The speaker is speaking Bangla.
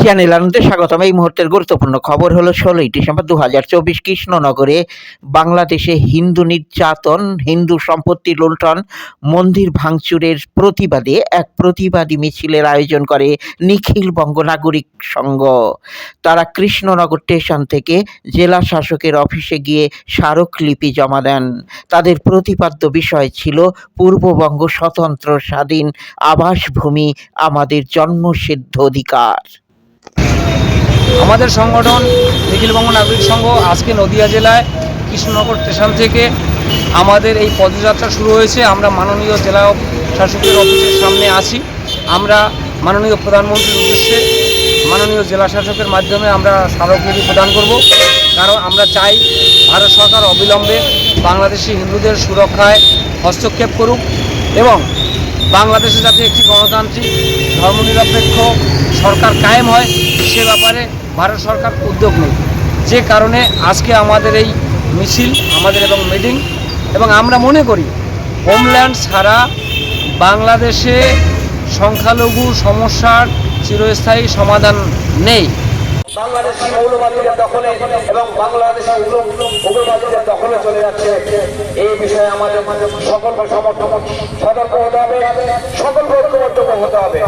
চ্যানেল আনন্দে স্বাগতম। এই মুহূর্তের গুরুত্বপূর্ণ খবর হলো ষোলোই ডিসেম্বর দু হাজার চব্বিশ কৃষ্ণনগরে বাংলাদেশে হিন্দু নির্যাতন, হিন্দু সম্পত্তি লুণ্ঠন, মন্দির ভাঙচুরের প্রতিবাদে এক প্রতিবাদী মিছিলের আয়োজন করে নিখিল বঙ্গ নাগরিক সংঘ। তারা কৃষ্ণনগর স্টেশন থেকে জেলা শাসকের অফিসে গিয়ে স্মারকলিপি জমা দেন। তাদের প্রতিপাদ্য বিষয় ছিল পূর্ববঙ্গ স্বতন্ত্র স্বাধীন আবাসভূমি, আমাদের জন্মসিদ্ধ অধিকার। আমাদের সংগঠন, নিখিলবঙ্গ নাগরিক সংঘ, আজকে নদিয়া জেলায় কৃষ্ণনগর স্টেশন থেকে আমাদের এই পদযাত্রা শুরু হয়েছে। আমরা মাননীয় জেলা শাসকের অফিসের সামনে আছি। আমরা মাননীয় প্রধানমন্ত্রীর উদ্দেশ্যে মাননীয় জেলা শাসকের মাধ্যমে আমরা স্মারকলিপি প্রদান করব। কারণ আমরা চাই ভারত সরকার অবিলম্বে বাংলাদেশি হিন্দুদের সুরক্ষায় হস্তক্ষেপ করুক এবং বাংলাদেশে যাতে একটি গণতান্ত্রিক, ধর্মনিরপেক্ষ সরকার কায়েম হয়, সে ব্যাপারে ভারত সরকার উদ্যোগ নেই। যে কারণে আজকে আমাদের এই মিছিল, আমাদের এবং মিটিং, এবং আমরা মনে করি হোমল্যান্ড ছাড়া বাংলাদেশে সংখ্যালঘু সমস্যার চিরস্থায়ী সমাধান নেই। বাংলাদেশি মৌলবাদীদের দখলে এবং বাংলাদেশি উগ্রবাদীদের দখলে চলে যাচ্ছে। এই বিষয়ে আমাদের সকল সমর্থন, সতর্ক হতে হবে সকল ঐক্যবদ্ধ হতে হবে।